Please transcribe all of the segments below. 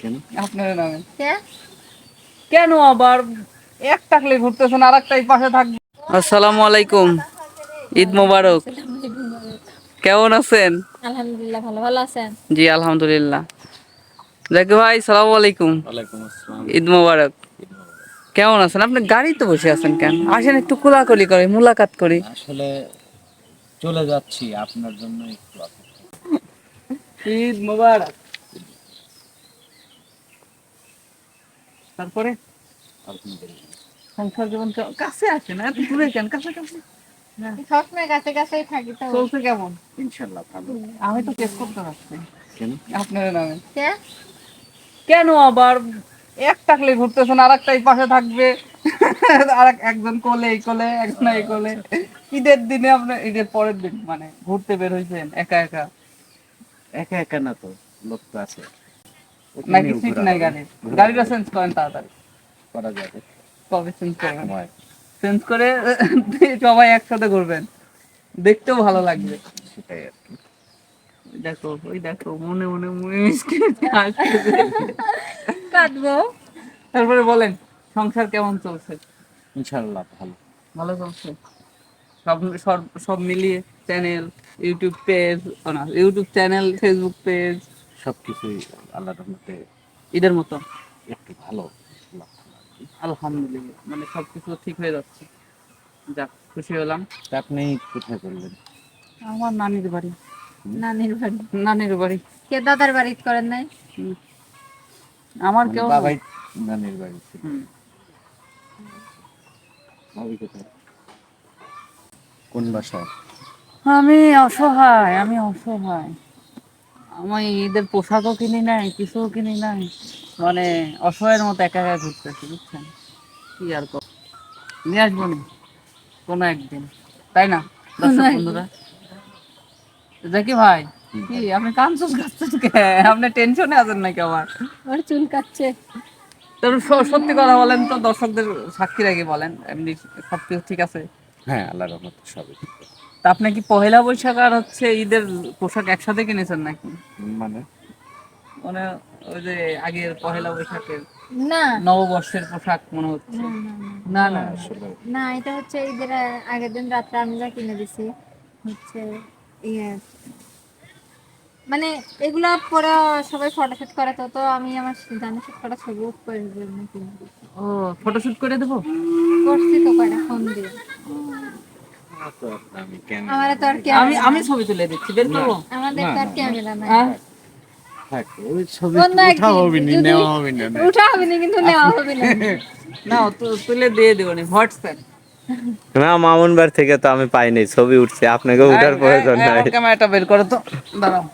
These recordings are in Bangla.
কেন? আপনার নামে। কে? কেন আবার? এক টাকলে ঘুরতেছেন আর একটাই পাশে থাকবে। আসসালামু আলাইকুম। ঈদ মোবারক। কেমন আছেন? আলহামদুলিল্লাহ ভালো ভালো আছেন? জি আলহামদুলিল্লাহ। ভাই সালামু আলাইকুম। ঈদ মোবারক। কেমন আছেন? আপনি গাড়িতে বসে আছেন কেন? আসেন একটু কোলাকুলি করে মুলাকাত করি। আসলে চলে যাচ্ছি আপনার জন্য একটু ঈদ মোবারক। তারপরে সংসার জীবন কাছে আসে না? এত দূরে কেন কাছে কাছে। না, সবসময় কাছে কাছেই থাকি তো। চলছে কেমন? ইনশাল্লাহ আমি তো কেস করতে পারছি। কেন? আপনার নামে। কেন আবার এক টাকলে ঘুরতেছেন আর একটাই পাশে থাকবে? আর একজন কোলে এই কোলে একজন এই কোলে। ঈদের দিনে আপনার ঈদের পরের দিন মানে ঘুরতে বের হয়েছেন একা একা? একা একা না তো লোক তো আছে। নাকি সিট নাই গাড়ির গাড়িটা চেঞ্জ করেন তাড়াতাড়ি। করা যাবে। কবে চেঞ্জ করবেন চেঞ্জ করে সবাই একসাথে ঘুরবেন। দেখতেও ভালো লাগবে। সেটাই আর কি। দেখো ওই দেখো মনে মনে মনে কাটবো। তারপরে বলেন সংসার কেমন চলছে? ইনশাল্লাহ ভালো। ভালো চলছে? সব সব সব মিলিয়ে চ্যানেল ইউটিউব পেজ না ইউটিউব চ্যানেল ফেসবুক পেজ সবকিছুই আল্লাহর রহমতে ঈদের মতো। একটু ভালো। আলহামদুলিল্লাহ মানে সবকিছু ঠিক হয়ে যাচ্ছে। যাক খুশি হলাম। আপনি কোথায় করলেন? আমার নানির বাড়ি। নানির বাড়ি নানির বাড়ি। কে দাদার বাড়ি করেন নাই? আমার কেউ বাবাই নানির বাড়ি ছিল ভাবি কোথায়? কোন বাসায়? আমি অসহায় আমি অসহায়। আমি ঈদের পোশাকও কিনি নাই কিছুও কিনি নাই। মানে অসহায়ের মতো একা একা ঘুরতেছি বুঝছেন? কি আর কর নিয়ে আসব নি কোনো একদিন। তাই না দর্শক বন্ধুরা? জাকি ভাই কি আপনি কানসুস কাঁদছেন কে? আপনি টেনশনে আছেন নাকি আবার ওর চুল কাটছে। তবে সত্যি কথা বলেন তো দর্শকদের সাক্ষী রেখে বলেন এমনি সব কিছু ঠিক আছে? হ্যাঁ আল্লাহর রহমতে সবই ঠিক আছে। তা আপনি কি পহেলা বৈশাখ আর হচ্ছে ঈদের পোশাক একসাথে কিনেছেন নাকি? মানে? মানে ওই যে আগের পহেলা বৈশাখের না। নববর্ষের পোশাক মনে হচ্ছে। না, না, না। না এটা হচ্ছে ঈদের আগের দিন রাত্রে আমি যা কিনে দিছি হচ্ছে ইয়ে। মানে এগুলা পরে সবাই ফটোশুট করে তো তো আমি আমার জানি শুট করা ছবি করে দিছি। ও ফটোশুট করে দেবো? করছি তো কয়টা ফোন দিয়ে। আমি কেন আমার তো আর আমি ছবি তুলে দিচ্ছি বের করব আমাদের তো ক্যামেরা নাই। হ্যাঁ? থাক তু- তুলে দিয়ে দেবো নি হোয়াটসঅ্যাপ। না মামুন বার থেকে তো আমি পাইনি ছবি উঠছে আপনাকে উঠার প্রয়োজন নাই। ক্যামেরাটা বের করো তো দাঁড়াও।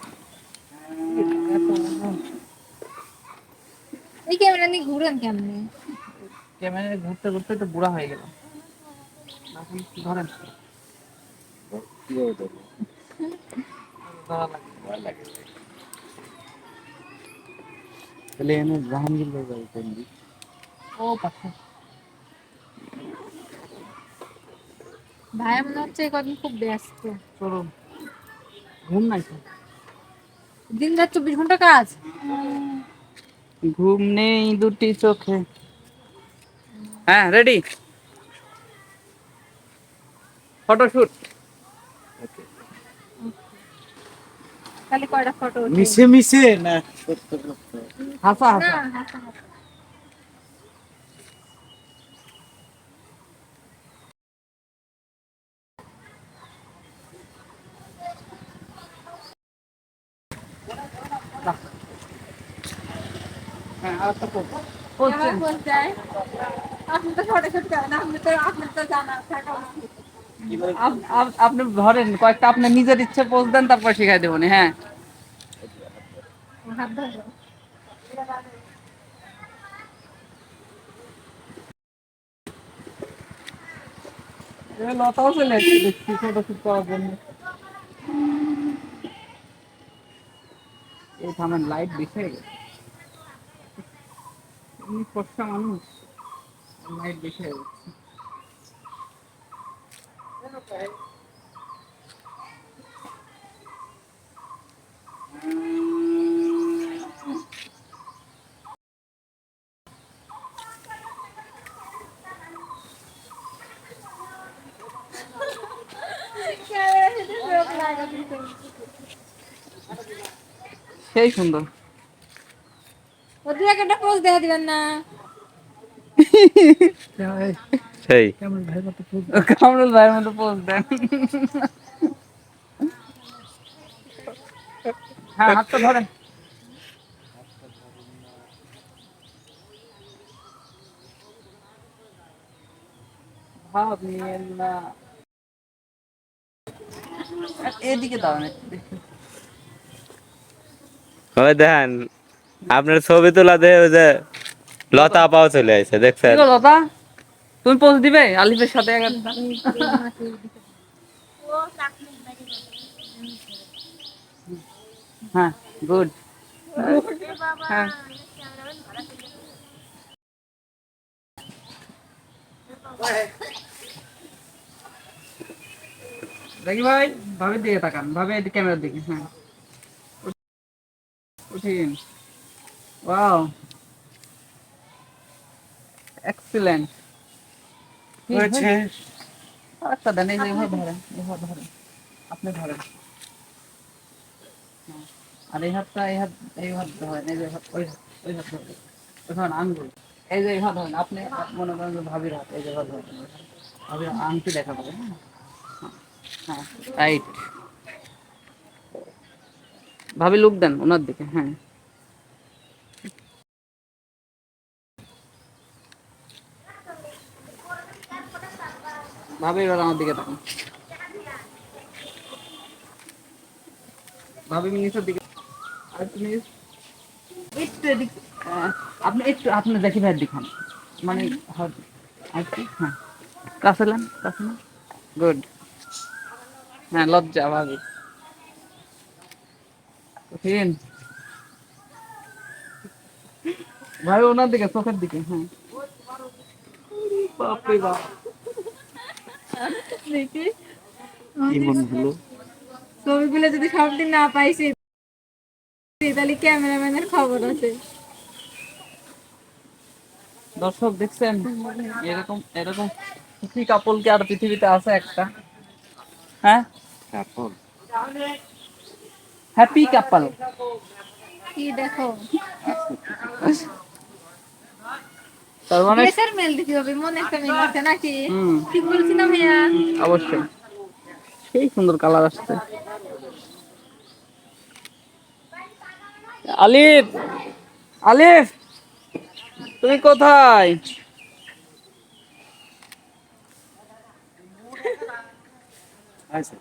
এই ক্যামেরা নিয়ে ঘুরেন কেমনে? ক্যামেরা ঘুরতে ঘুরতে তো বুড়া হয়ে গেল ধরেন? কীভাবে দেবো? ভয় লাগে। তাহলে এনে জাহাঙ্গীর ভাই বাড়ি কোন দিক? ও পাচ্ছে ভাই মনে হচ্ছে কদিন খুব ব্যস্ত ঘুম নাই তো দিন রাত চব্বিশ ঘণ্টা কাজ ঘুম নেই দুটি চোখে হ্যাঁ রেডি ফটোশুট তাহলে কয়টা ফটো মিশে মিশে না সত্য সত্য হাসা না হাসা হাসা হাসা। হ্যাঁ আর একটা করব আমার ফোন চাই। আপনি তো ফটো শুট করেন আপনি তো আপনার তো জানা থাকা উচিত। আপ- আপ- আপনি ধরেন, কয়েকটা আপনি নিজের ইচ্ছে পোস্ট দেন, তারপর শিখাই দেবো হ্যাঁ। লাইট ফর্সা মানুষ লাইট বেশি Okay. সেই সুন্দর ওদের একটা পোস্ট দেখা দিবেন না সেই। কামরুল ভাইয়ের মতো পোজ দেন। হ্যাঁ হাতটা ধরেন। ভাব নিয়েন না। এদিকে দাও ওই দেখেন আপনার ছবি তোলা দেখে ওই যে লতা পাও চলে আসছে দেখছেন? লতা? তুমি পোজ দিবে? আলিফের সাথে হ্যাঁ গুড হ্যাঁ। দেখি ভাই ভাবে দিকে তাকান। ভাবে ক্যামেরার দিকে হ্যাঁ। উঠিন ওয়াও। এক্সিলেন্ট হয়েছে? আরেকটা দেন এই যে এইভাবে ধরেন এইভাবে ধরেন। আপনি ধরেন। হ্যাঁ। আর এই হাতটা এই হাত এই হাত ধরেন এই যে ওই ওই হাত ধরেন। ওই ধরেন আঙ্গুল। এই যে এই হাত ধরেন আপনি মনে করেন যে ভাবির হাত এই যে হাত ধরেন। ভাবির আংটি দেখা পাবে হ্যাঁ? হ্যাঁ। রাইট ভাবি লুক দেন ওনার দিকে হ্যাঁ। ভাবি এবার আমার দিকে তাকান ভাবি নিচের দিকে একটু এদিক আপনি একটু আপনি দেখি মানে হ্যাঁ। কাছে গুড। হ্যাঁ লজ্জা, ভাবি। উঠিন ভাই, ওনার দিকে, চোখের দিকে হ্যাঁ। বাপরে বাপ। দেখি। কি হলো? ছবিগুলো যদি সব না পাইছি তাহলে ক্যামেরাম্যানের খবর আছে। দর্শক দেখছেন? এরকম এরকম সুখী কাপল কি আর পৃথিবীতে আছে একটা। হ্যাঁ? তারপর হ্যাপি কাপল কি দেখো? তার মানে দেশের মেল দিতে হবে মনে একটা মেল আছে নাকি? ঠিক বলছি না ভাইয়া? অবশ্যই। সেই সুন্দর কালার আসছে। আলিফ আলিফ তুমি কোথায়? আচ্ছা